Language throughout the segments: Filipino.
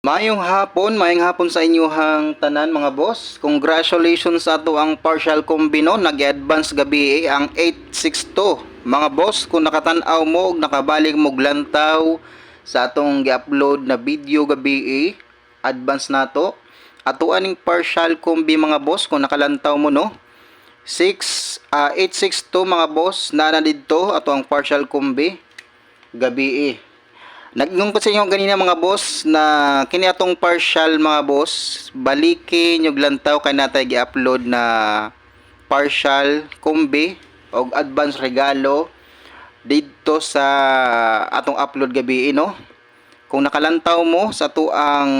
Mayong hapon, mayong hapon sa inyuhang tanan mga boss. Congratulations sa ato ang partial combino nag-advance gabi eh, ang 862. Mga boss, kung nakatanaw mo ug nakabalik mo lantaw sa atong gi-upload na video gabi eh, advance nato. Ato aning partial combi mga boss kung nakalantaw mo no. 6 ah 862 mga boss na na didto ato ang partial combi gabi eh. Nagingong ko sa inyo ganina mga boss na kini atong partial mga boss balikin yung lantaw kay natay gi-upload na partial kumbi o advance regalo dito sa atong upload gabi no. Kung nakalantaw mo sa tuang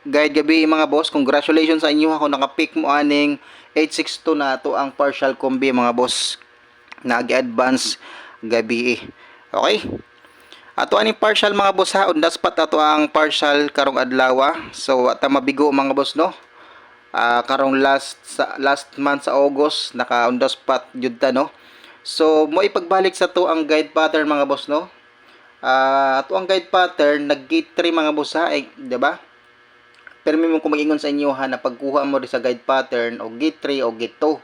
guide gabi mga boss, congratulations sa inyo ako nakapick mo aning 862 na to ang partial kumbi mga boss. Nag-advance gabi. Okay? Ato ani partial mga boss ha, the spot ato ang partial karong adlaw. So ata mabigo mga boss no. Ah karong last sa last month sa August naka the spot jud ta no. So mo ipagbalik sa to ang guide pattern mga boss no. Ah ato ang guide pattern nag gate 3 mga boss ha, eh, di ba? Pero may mo kung mag-ingon sa inyo ha na pagkuha mo rin sa guide pattern o gate 3 o gate 2.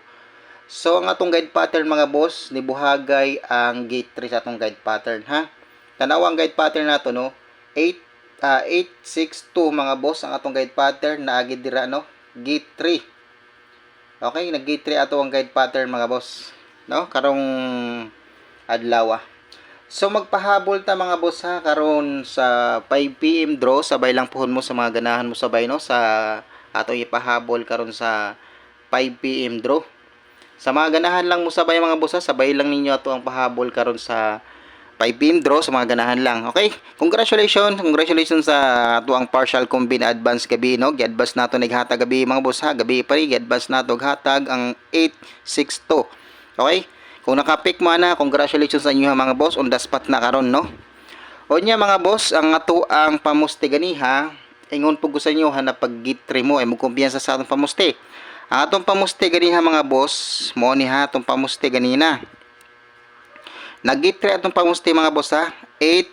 So ang atong guide pattern mga boss, ni buhagay ang gate 3 sa atong guide pattern ha. Tanawa ang guide pattern nato no. 8 ah 862 mga boss ang atong guide pattern na agi dira no. Gate 3. Okay, nag gate 3 ato ang guide pattern mga boss. No? Karong adlaw. So magpahabol ta mga boss ha karon sa 5 PM draw sabay lang puhon mo sa mga ganahan mo sabay no sa ato ipahabol karon sa 5 PM draw. Sa mga ganahan lang mo sabay mga boss ha, sabay lang ninyo ato ang pahabol karon sa 5 PM draw sa mga ganahan lang. Okay? Congratulations, congratulations sa ato ang partial combine advance gabi no. Gi-advance nato naghatag gabi mga boss ha. Gabi pa rin gi-advance nato hatag ang 862. Okay? Kung nakapick mo na, congratulations sa inyo ha, mga boss on the spot na karon no. O niya mga boss, ang ato ang pamuste ganiha, ingon ko sa inyo ha na pag gitri mo ay mo kumpiyansa sa atong pamuste. Ang atong pamuste ganiha mga boss, mo ni ha atong pamuste ganina. Nag-gitri atong pamuste mga boss ha. 8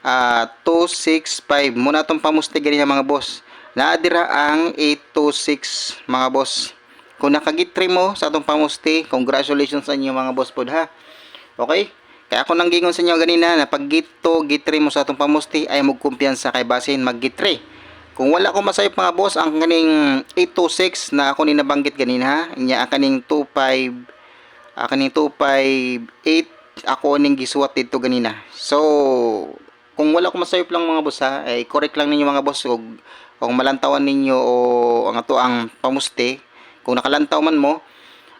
ah 265 muna atong pamuste ganiha mga boss. Naadira ang 826 mga boss. Kung nakagitri mo sa atong pamusti, congratulations sa inyo mga boss pod ha. Okay? Kaya ako nang gingon sa inyo ganina na pag gito, gitri mo sa atong pamusti ay magkumpiyansa kay basin maggitri. Kung wala ko masayop mga boss, ang kaning 826 na ako ni nabanggit ganina ha, nya ang kaning 25 ang kaning 258 ako ning gisuwat dito ganina. So, kung wala ko masayop lang mga boss ha, ay correct lang ninyo mga boss. Kung, kung malantawan ninyo o ang ato ang pamusti kung nakalantaw man mo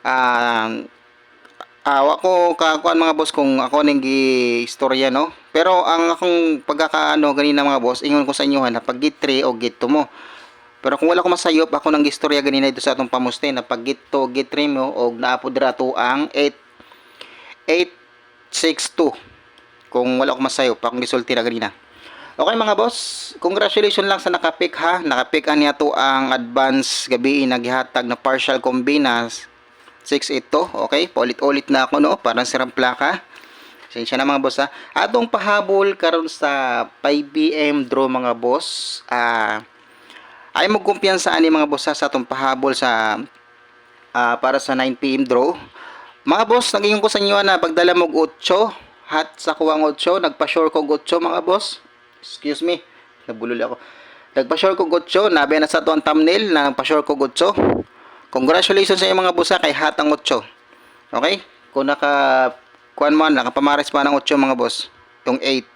ah uh, ako kakuan mga boss kung ako ning istorya no? Pero ang akong pagkakaano ganina mga boss ingon ko sa inyo ha, na pag git 3 o git 2 mo. Pero kung wala ko masayop ako nang istorya ganina dito sa atong pamuste na pag git 2 git 3 mo og naapo dira to ang 8 862 kung wala ko masayop akong gisulti na ganina Okay mga boss, congratulations lang sa nakapick ha. Nakapick niya to ang advance gabi naghihatag na partial combinas 6 ito. Okay, paulit-ulit na ako no, parang sirang plaka. Sensya na mga boss ha. Atong pahabol karon sa 5 PM draw mga boss. Ah ay mo kumpiyansa ani mga boss ha, sa atong pahabol sa ah, para sa 9 PM draw. Mga boss, naging ko sa inyo na pagdala mo 8 hat sa kuwang 8, nagpa-sure ko 8 mga boss excuse me, nabulol ako. Nagpa-sure ko gotso, nabi na sa to ang thumbnail na nagpa-sure ko gotso. Congratulations sa inyo mga busa kay hatang 8. Okay? Kung naka kuan mo nakapamares pa ng 8 mga boss, yung 8.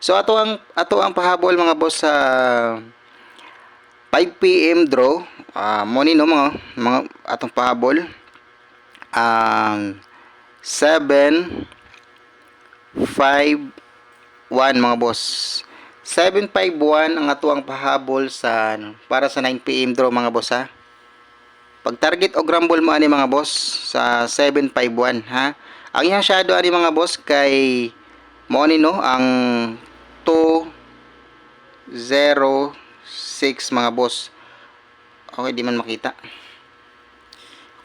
So ato ang ato ang pahabol mga boss sa 5 PM draw. Uh, mo no mga mga atong pahabol. Ang 7 5 1 mga boss. 751 ang atuang pahabol sa ano, para sa 9 PM draw mga boss ha. Pag target o grumble mo ani mga boss sa 751 ha. Ang iyang shadow ani mga boss kay mo ni no ang 206 mga boss. Okay, di man makita.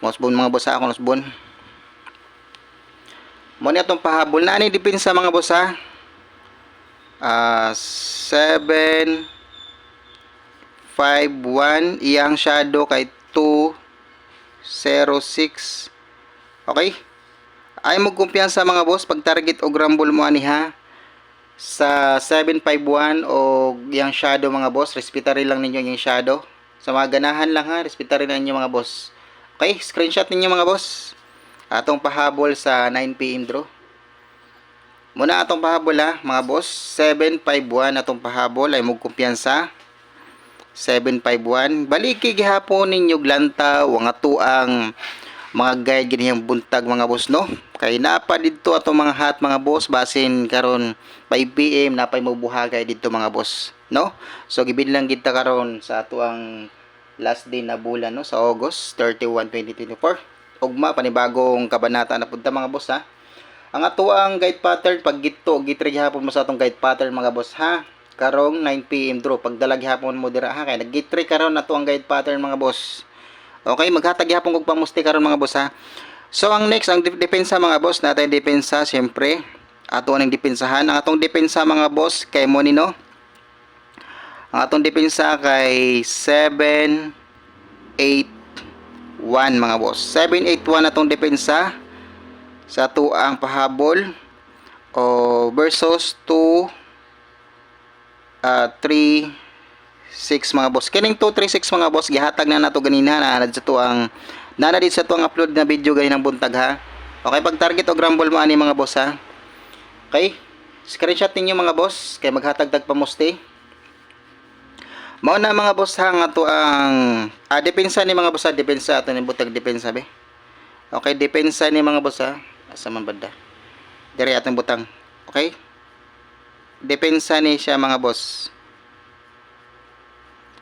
Mosbon mga boss ha, ako mosbon. Mo ni atong pahabol. Na ani depensa mga boss ha uh, 7 751 iyang shadow kay 206 okay? Ay mo kumpiyansa mga boss pag target og rumble mo ani ha? Sa 751 o iyang shadow mga boss respetary lang ninyo yung shadow. Sa mga ganahan lang ha? Respetary lang ninyo mga boss okay screenshot ninyo mga boss. Atong pahabol sa 9pm draw muna atong pahabol ha mga boss. 751 atong pahabol. Ay mo kumpiyansa 751 baliki gihapon ninyo glanta wa nga tuang mga guide giniyang buntag mga boss no? Kay napa didto ato mga hat mga boss. Basin karon 5 pm napay mo buhagay didto mga boss no? So gibidlang kita karon sa ato ang last day na bulan no sa August 31 2024 ugma panibagong kabanata na punta mga boss ha? Ang ato ang guide pattern pag gito gitry hapon mo sa atong guide pattern mga boss ha? Karong 9 pm draw pagdalag hapon mo dira ha? Kay nag-gitry karon nato ang guide pattern mga boss. Okay, maghatag yapon kog pamusti karon mga boss ha. So ang next ang dep- depensa mga boss natin depensa siyempre ato ang depensahan. Ang atong depensa mga boss kay mo no. Ang atong depensa kay 7 8 1 mga boss. 781 atong depensa sa tuang pahabol o versus 2 uh, 3 6 mga boss. Kining 236 mga boss gihatag na nato ganina na sa to ang nana sa to ang upload na video ganinang buntag ha. Okay, pag target o grumble mo ani mga boss ha. Okay? Screenshot ninyo mga boss kay maghatag tag pamusti. Mao na mga boss ha nga to ang ah, depensa ni mga boss ha, depensa ato ni butag depensa be. Okay, depensa ni mga boss ha. Asa man banda? Diri atong butang. Okay? Depensa ni siya mga boss.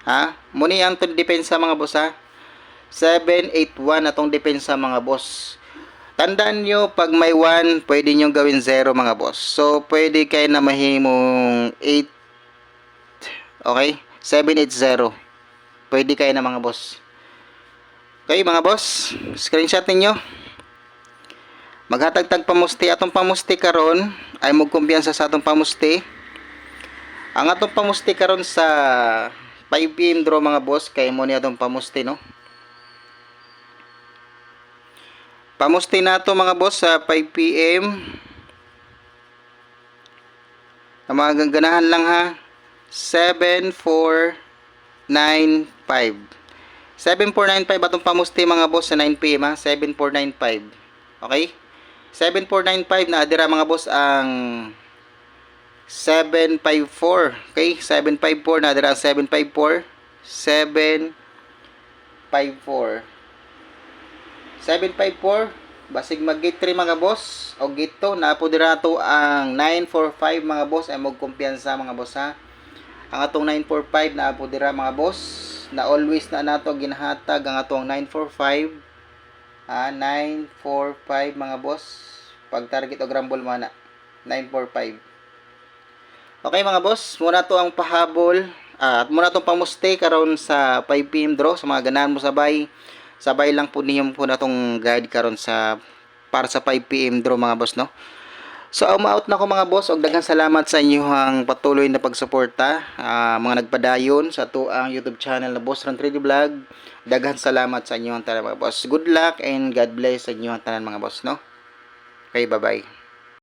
Ha? Muni ang tong depensa mga boss ha. 781 atong depensa mga boss. Tandaan nyo, pag may 1, pwede nyo gawin 0 mga boss. So, pwede kayo na mahimong 8, okay? 780. Pwede kayo na mga boss. Okay mga boss, screenshot ninyo. Maghatag-tag pamusti. Atong pamusti karon ay magkumpiyansa sa atong pamusti. Ang atong pamusti karon sa 5 pm draw mga boss kay mo ni atong pamusti no. Pamusti na to mga boss sa 5 pm. Ang mga gaganahan lang ha. 7495. 7495 atong pamusti mga boss sa 9 pm ha. 7495. Okay? 7495 na adira mga boss ang 754. Okay? 754 na dira 754. 754. 754 basig mag gate 3 mga boss o gate 2 na po dira to ang 945 mga boss ay mag kumpiyansa mga boss ha ang atong 945 na po dira mga boss na always na nato ginhatag ang atong 945 ah 945 mga boss pag target o grumble mana 945 Okay mga boss, muna to ang pahabol ah, at muna tong pamuste karon sa 5 PM draw sa mga ganahan mo sabay. Sabay lang po niyo po na tong guide karon sa para sa 5 PM draw mga boss no. So out na ko mga boss og daghang salamat sa inyong patuloy na pagsuporta ah, mga nagpadayon sa to ang YouTube channel na Boss Ron 3D Vlog. Daghang salamat sa inyong tanan mga boss. Good luck and God bless sa inyong tanan mga boss no. Okay, bye-bye.